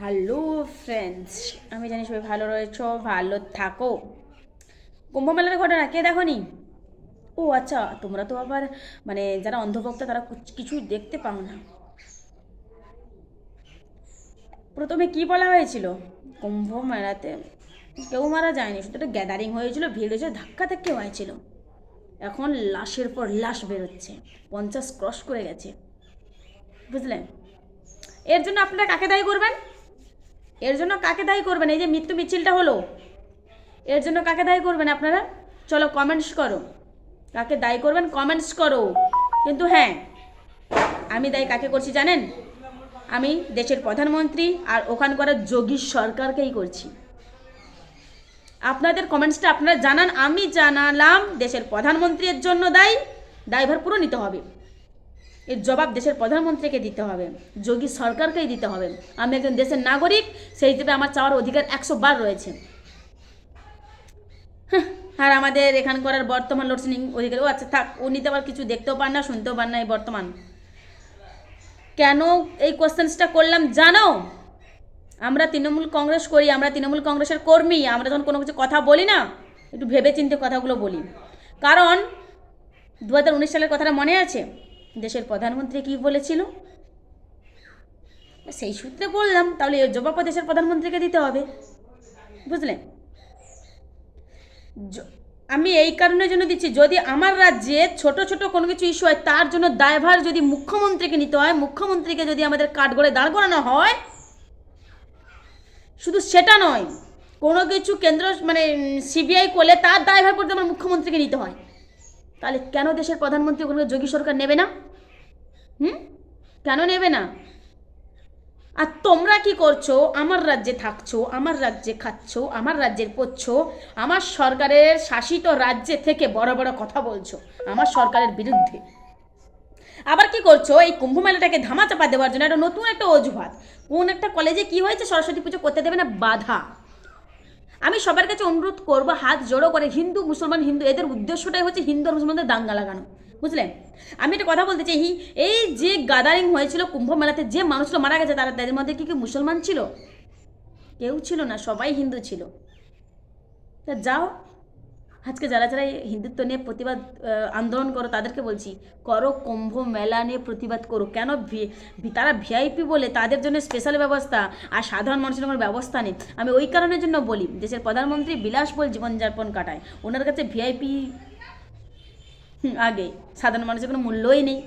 Hello friends আমি জানি সবাই ভালো রয়েছ, ভালো থাকো। কুম্ভ মেলার ঘটনা কে দেখনি? ও আচ্ছা তোমরা তো আবার মানে যারা অন্ধভক্ত, তারা কুছ- কিছুই দেখতে পাও না। প্রথমে কি বলা হয়েছিল? কুম্ভ মেলাতে কেউ মারা যায়নি, শুধু একটা গ্যাদারিং হয়েছিল, ভিড় হয়েছিল, ধাক্কা ধাক্কি হয়েছিল এখন লাশের পর লাশ বেরোচ্ছে, পঞ্চাশ ক্রস করে গেছে। বুঝলেন এর জন্য আপনারা কাকে দায়ী করবেন? এর জন্য কাকে দায়ী করবেন? এই যে মৃত্যু মিছিলটা হলো। এর জন্য কাকে দায়ী করবেন আপনারা? চলো কমেন্টস করো। কাকে দায়ী করবেন? কমেন্টস করো। কিন্তু হ্যাঁ আমি দায়ী কাকে করছি জানেন? আমি দেশের প্রধানমন্ত্রী আর ওখানকার যোগী সরকারকেই করছি। আপনাদের কমেন্টসটা আপনারা জানান, আমি জানালাম দেশের প্রধানমন্ত্রীর জন্য দায়ী, দায়ভার পুরো নিতে হবে। এর জবাব দেশের প্রধানমন্ত্রীকে দিতে হবে। যোগী সরকারকেই দিতে হবে। আমি একজন দেশের নাগরিক, সেই হিসেবে আমার চাওয়ার অধিকার একশো বার রয়েছে। আর আমাদের এখানকার আর বর্তমান লোডশেডিং অধিকার ও আচ্ছা থাক, উনি তো আবার কিছু দেখতেও পান না, শুনতেও পান না এই বর্তমান। কেন এই কোশ্চেন্সটা করলাম জানো? আমরা তৃণমূল কংগ্রেস করি, আমরা তৃণমূল কংগ্রেসের কর্মী, আমরা যখন কোনো কিছু কথা বলি না, একটু ভেবে চিন্তে কথাগুলো বলি। কারণ দু হাজার উনিশ সালের কথাটা মনে আছে? দেশের প্রধানমন্ত্রী কি বলেছিল? সেই সূত্রে বললাম, তাহলে এর জবাবও দেশের প্রধানমন্ত্রীকে দিতে হবে। বুঝলেন? আমি এই কারণের জন্য দিচ্ছি, যদি আমার রাজ্যে ছোট ছোট কোনো কিছু ইস্যু হয়, তার জন্য দায়ভার যদি মুখ্যমন্ত্রীকে নিতে হয়, মুখ্যমন্ত্রীকে যদি আমাদের কাঠগড়ে দাঁড় করানো হয়, শুধু সেটা নয়, কোনো কিছু কেন্দ্র মানে সিবিআই করলে তার দায়ভার পড়তে আমার মুখ্যমন্ত্রীকে নিতে হয়। তাহলে কেন দেশের প্রধানমন্ত্রী ওখানে যোগী সরকার নেবে না? হুম? কেন নেবে না? আর তোমরা কি করছ? আমার রাজ্যে থাকছো, আমার রাজ্যে খাচ্ছো, আমার রাজ্যের পড়ছো, আমার সরকারের শাসিত রাজ্যে থেকে বড় বড় কথা বলছো, আমার সরকারের বিরুদ্ধে। আবার কি করছ? এই কুম্ভ মেলাটাকে ধামাচাপা দেওয়ার জন্য একটা নতুন একটা অজুহাত। কোন একটা কলেজে কি হয়েছে? সরস্বতী পুজো করতে দেবে না? বাধা। আমি সবার কাছে অনুরোধ করব, হাত জোড়ো করে হিন্দু, মুসলমান, হিন্দু, এদের উদ্দেশ্যটাই হচ্ছে হিন্দু আর মুসলমানদের দাঙ্গা লাগানো বুঝলেন আমি একটা কথা বলতে চাই, এই যে গাদারিং হয়েছিল কুম্ভ মেলাতে, যে মানুষগুলো মারা গেছে, তারা তাদের মধ্যে কি কি মুসলমান ছিল? কেউ ছিল না, সবাই হিন্দু ছিল। তা যাও আজকে যারা যারা হিন্দুত্ব নিয়ে প্রতিবাদ আন্দোলন করো, তাদেরকে বলছি, করো কুম্ভ মেলা নিয়ে প্রতিবাদ করো। কেন তারা ভিআইপি বলে, তাদের জন্য স্পেশাল ব্যবস্থা আর সাধারণ মানুষের কোনো ব্যবস্থা নেই। আমি ওই কারণের জন্য বলি, দেশের প্রধানমন্ত্রী বিলাসবহুল জীবনযাপন কাটায়। ওনার কাছে ভিআইপি আগে। সাধারণ মানুষের কোনো মূল্যই নেই।